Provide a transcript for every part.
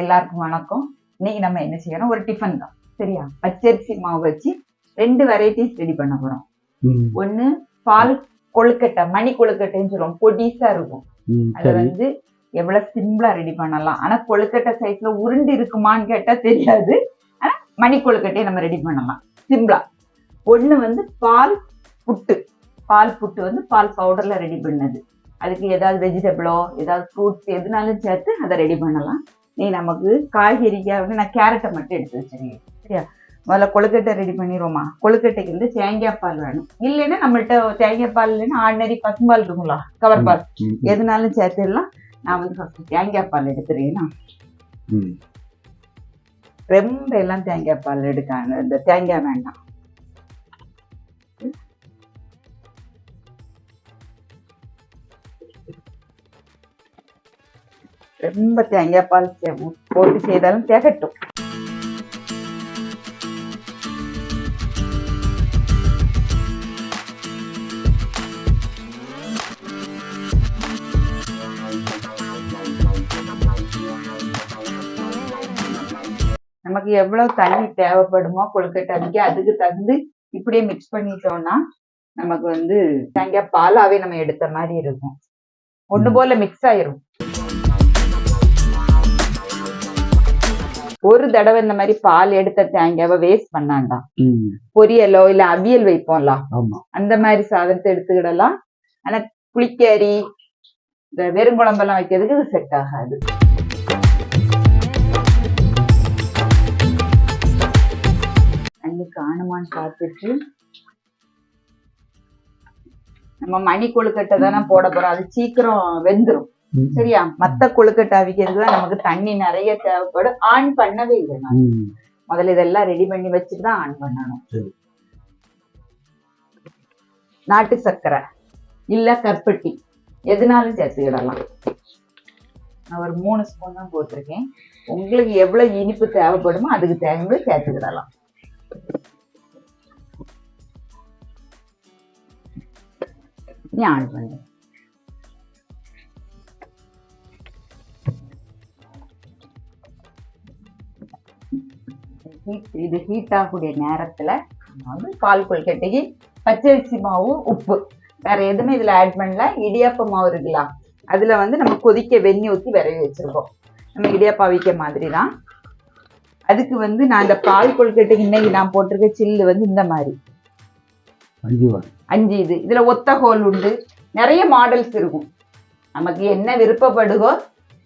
எல்லாருக்கும் வணக்கம். இன்னைக்கு நம்ம என்ன செய்யறோம் ஒரு டிஃபன் தான். சரியா? பச்சரிசி மாவு வச்சு ரெண்டு வெரைட்டிஸ் ரெடி பண்ண போறோம். ஒண்ணு பால் கொழுக்கட்டை மணி கொழுக்கட்டைன்னு சொல்லுவோம். பொடிசா இருக்கும். அதை வந்து எவ்வளவு சிம்பிளா ரெடி பண்ணலாம். ஆனா கொழுக்கட்டை சைஸ்ல உருண்டு இருக்குமான்னு கேட்டா தெரியாது. ஆனா மணி கொழுக்கட்டையை நம்ம ரெடி பண்ணலாம். சிம்பிளா. ஒண்ணு வந்து பால் புட்டு. பால் புட்டு வந்து பால் பவுடர்ல ரெடி பண்ணது. அதுக்கு ஏதாவது வெஜிடபிளோ ஏதாவது ஃப்ரூட்ஸ் எதுனாலும் சேர்த்து அதை ரெடி பண்ணலாம். நீ நமக்கு காய்கறிக்காக வந்து நான் கேரட்டை மட்டும் எடுத்து வச்சிருக்கேன். சரியா? முதல்ல கொழுக்கட்டை ரெடி பண்ணிடுவோமா? கொழுக்கட்டைக்கு வந்து தேங்காய் பால் வேணும். இல்லைன்னா நம்மள்ட்ட தேங்காய் பால் இல்லைன்னா ஆர்டினரி பசும்பால் இருக்குங்களா கவர் பால். எதுனாலும் சேர்த்துடலாம். நான் வந்து ஃபர்ஸ்ட் தேங்காய் பால் எடுத்துறேன்னா ம். ரொம்ப எல்லாம் தேங்காய் பால் எடுக்காங்க இந்த தேங்காய் வேண்டாம். ரொம்ப தேங்காய் பால் சே- போட்டு செய்தாலும் திகட்டும். நமக்கு எவ்வளவு தண்ணி தேவைப்படுமோ கொழுக்கட்டை அதுக்கு தகுந்து இப்படியே மிக்ஸ் பண்ணிட்டோம்னா நமக்கு வந்து தேங்காய் பாலாவே நம்ம எடுத்த மாதிரி இருக்கும். ஒண்ணு. போல மிக்ஸ் ஆயிரும். ஒரு தடவை இந்த மாதிரி பால் எடுத்த தேங்காவை வேஸ்ட் பண்ணாண்டாம் ம், பொரியலோ இல்ல அவியல் வைப்போம்ல. அந்த மாதிரி சாதனத்தை எடுத்துக்கிடலாம். ஆனா புளிக்கறி இந்த வெறுங்குழம்பெல்லாம் வைக்கிறதுக்கு இது செட் ஆகாது. அள்ளி காணுமான்னு பார்த்துட்டு நம்ம மணி கொழுக்கட்டை தானே போட போறோம். அது சீக்கிரம் வெந்துரும். ம், சரியா? மத்த கொழுக்கட்டை அவிக்கிறதுக்கு தான் நமக்கு தண்ணி நிறைய தேவைப்படும். ஆன் பண்ணவே இல்லை முதல்ல இதெல்லாம் ரெடி பண்ணி வச்சுட்டு தான் ஆன் பண்ணணும். நாட்டு சர்க்கரை இல்ல கற்பட்டி. எதுனாலும் சேர்த்துக்கிடலாம் நான் ஒரு மூணு ஸ்பூன் தான் போட்டிருக்கேன். உங்களுக்கு எவ்வளவு இனிப்பு தேவைப்படுமோ அதுக்கு தேவை சேர்த்துக்கிடலாம் நீ ஆன் பண்ணு. Heat- இது ஹீட் ஆகக்கூடிய நேரத்துல வந்து பால் கொழுக்கட்டைக்கு பச்சரிசி மாவு உப்பு. வேற எதுவுமே இதுல ஆட் பண்ணல. இடியாப்ப மாவு இருக்குல்ல அதுல வந்து நம்ம கொதிக்க வெண்ணி ஊத்தி விரவி வச்சிருக்கோம். நம்ம இடியாப்பம் அவிக்க மாதிரி தான் அதுக்கு வந்து நான் இந்த பால் கொழுக்கட்டைக்கு இன்னைக்கு நான் போட்டிருக்க சில்லு வந்து இந்த மாதிரி. அஞ்சு இது. இதுல ஒத்த ஹோல் உண்டு. நிறைய மாடல்ஸ் இருக்கும். நமக்கு என்ன விருப்பப்படுகோ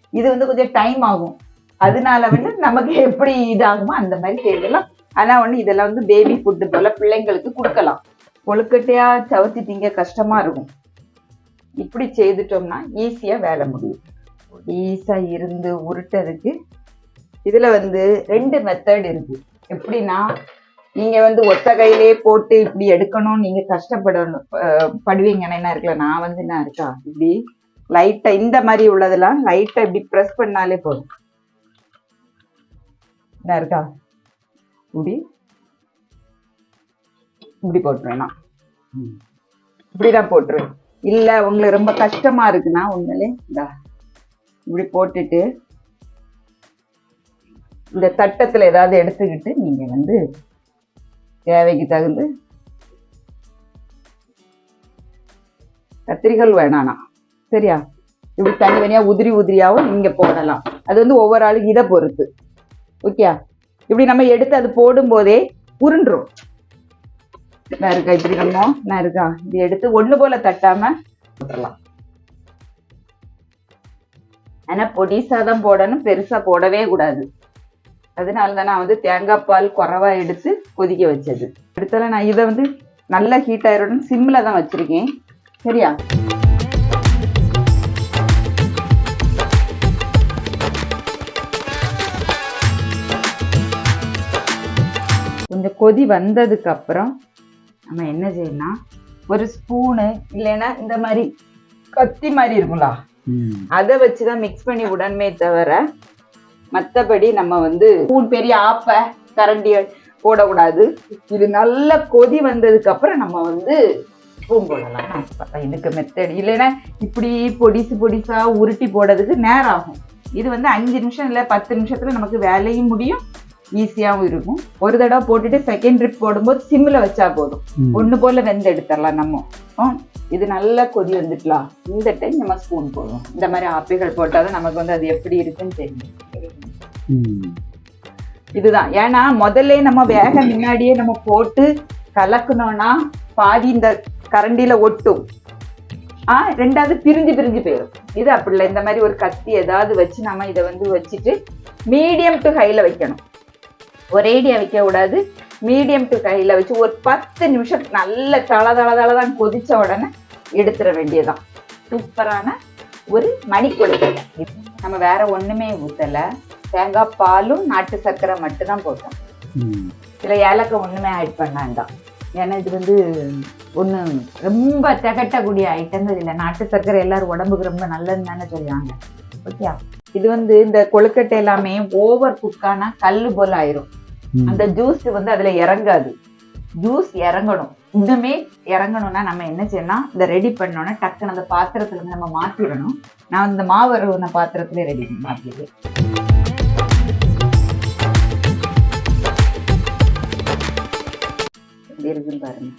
இது வந்து கொஞ்சம் டைம் ஆகும். அதனால வந்து நமக்கு எப்படி இதாகுமோ அந்த மாதிரி செய்யலாம் ஆனா வந்து இதெல்லாம் வந்து பேபி ஃபுட்டு போல பிள்ளைங்களுக்கு கொடுக்கலாம். கொழுக்கட்டையா சவத்தி திங்க கஷ்டமா இருக்கும். இப்படி செய்துட்டோம்னா ஈஸியா வேலை முடியும். ஈஸியாக இருந்து உருட்டதுக்கு இதுல வந்து ரெண்டு மெத்தட் இருக்கு. எப்படின்னா நீங்க வந்து ஒத்த கையிலே போட்டு இப்படி எடுக்கணும் நீங்க கஷ்டப்படணும் அஹ் படுவீங்கன்னா என்ன இருக்குல்ல நான் வந்து என்ன இருக்கா இப்படி லைட்டை இந்த மாதிரி உள்ளதெல்லாம் லைட்டை இப்படி ப்ரெஸ் பண்ணாலே போதும். என்ன இருக்கா இப்படி இப்படி ம். இப்படி நான் போட்டுருவேன் இல்ல உங்களுக்கு ரொம்ப கஷ்டமா இருக்குன்னா உண்மையிலே இந்தா இப்படி போட்டுட்டு இந்த தட்டத்துல ஏதாவது எடுத்துக்கிட்டு நீங்க வந்து தேவைக்கு தகுந்து கத்திரிகள் வேணானா? சரியா? இப்படி தனித்தனியா உதிரி உதிரியாவும் நீங்க போடலாம். அது வந்து ஒவ்வொரு ஆளுக்கு இதை பொறுத்து. ஓகே இப்படி நம்ம எடுத்து அது போடும்போதே உருண்டுரும். நான் இருக்கா? இப்படி நம்ம நான் இருக்கா? இது எடுத்து ஒண்ணு போல தட்டாம விட்டுறலாம் ஆனால் பொடிசா தான் போடணும் பெருசா போடவே கூடாது. அதனால தான் நான் வந்து தேங்காய் பால் குறவா எடுத்து கொதிக்க வச்சது. அடுத்தால நான் இதை வந்து நல்லா ஹீட் ஆயிரணும் சிம்மில் தான் வச்சிருக்கேன். சரியா? கொஞ்சம் கொதி வந்ததுக்கு அப்புறம் நம்ம என்ன செய்யணும்னா ஒரு ஸ்பூனு இல்லைன்னா இந்த மாதிரி கத்தி மாதிரி இருக்கும்ல ம், அதை வச்சுதான் மிக்ஸ் பண்ணி விடணுமே தவிர மற்றபடி நம்ம வந்து ஸ்பூன் பெரிய ஆப்பை கரண்டி போடக்கூடாது. இது நல்ல கொதி வந்ததுக்கு அப்புறம் நம்ம வந்து ஸ்பூன் போடலாம். இதுக்கு மெத்தட் இல்லைன்னா இப்படி பொடிசு பொடிசா உருட்டி போடுறதுக்கு நேரம் ஆகும். இது வந்து அஞ்சு நிமிஷம் இல்லை பத்து நிமிஷத்துல நமக்கு வேலையும் முடியும். ஈஸியாகவும் இருக்கும். ஒரு தடவை போட்டுட்டு செகண்ட் ட்ரிப் போடும்போது சிம்மில் வச்சா போதும். ஒண்ணு போல வெந்து எடுத்துடலாம் நம்ம இது நல்லா கொதி வந்துட்டலாம் இந்த டைம் நம்ம ஸ்பூன் போடுவோம். இந்த மாதிரி ஆப்பிள்கள் போட்டாதான் நமக்கு வந்து அது எப்படி இருக்குன்னு தெரியும். இதுதான். ஏன்னா முதல்ல நம்ம வேக முன்னாடியே நம்ம போட்டு கலக்கணும்னா பாதி இந்த கரண்டியில ஒட்டும். ஆ ரெண்டாவது பிரிஞ்சு பிரிஞ்சு போயிடும் இது அப்படி இல்லை இந்த மாதிரி ஒரு கத்தி ஏதாவது வச்சு நம்ம இதை வந்து வச்சுட்டு மீடியம் டு ஹைல வைக்கணும். ஒரேடியா வைக்க கூடாது. மீடியம் டு ஹைல வச்சு ஒரு பத்து நிமிஷம் நல்ல தள தள தளதான் கொதிச்ச உடனே எடுத்துட வேண்டியதுதான். சூப்பரான ஒரு மணி இது நம்ம வேற ஒண்ணுமே ஊத்தல. தேங்காய் பாலும் நாட்டு சர்க்கரை மட்டும்தான் போட்டோம். சில ஏலக்காய் ஒண்ணுமே ஆட் பண்ண வேண்டாம் ஏன்னா இது வந்து ஒண்ணு ரொம்ப திகட்டக்கூடிய ஐட்டங்கள் இல்லை நாட்டு சர்க்கரை எல்லாரும் உடம்புக்கு ரொம்ப நல்லதுன்னு தானே சொல்லுவாங்க. ஓகே இது வந்து இந்த கொழுக்கட்டை எல்லாமே ஓவர் குக்கானா கல்லு போல ஆயிரும். அந்த ஜூஸ் வந்து அதுல இறங்காது. ஜூஸ் இறங்கணும். இன்னுமே இறங்கணும்னா நம்ம என்ன செய்யணும்? இந்த ரெடி பண்ணோன்னா டக்குன்னு அந்த பாத்திரத்துல இருந்து நம்ம மாத்திடணும் நான் இந்த மாவருவன பாத்திரத்துல ரெடி மாத்திடுவேன் எப்படி இருக்குன்னு பாருங்க.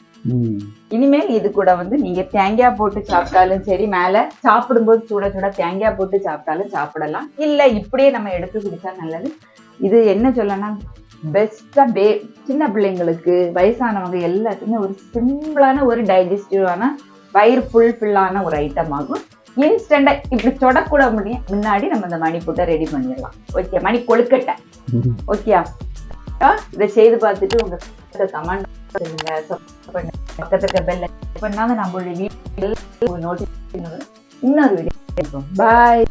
இனிமேல் இது கூட வந்து நீங்க தேங்காய் போட்டு சாப்பிட்டாலும் சரி மேல சாப்பிடும்போது சுட சுட தேங்காய் போட்டு சாப்பிட்டாலும் சாப்பிடலாம். இல்ல இப்படியே நம்ம எடுத்து குடிச்சா நல்லது. இது என்ன சொல்லனா பெஸ்டா பே சின்ன பிள்ளைங்களுக்கு வயசானவங்க எல்லாத்துக்குமே ஒரு சிம்பிளான ஒரு டைஜஸ்டிவான வயிறு ஃபுல் ஃபில்லான ஒரு ஐட்டம் ஆகும். இன்ஸ்டண்டா இப்படி தொடக்கூட முடியும் முன்னாடி நம்ம இந்த மணி போட்டை ரெடி பண்ணிடலாம். ஓகே மணி கொழுக்கட்டை. ஓகே இதை செய்து பார்த்துட்டு உங்க கமெண்ட் பண்ணுங்க. Subscribe பண்ணுங்க பக்கத்துக்கு பெல் பண்ணாத நம்மளுடைய வீடியோ நோட்டிஃபிகேஷன் இன்னொரு வீடியோ பாய்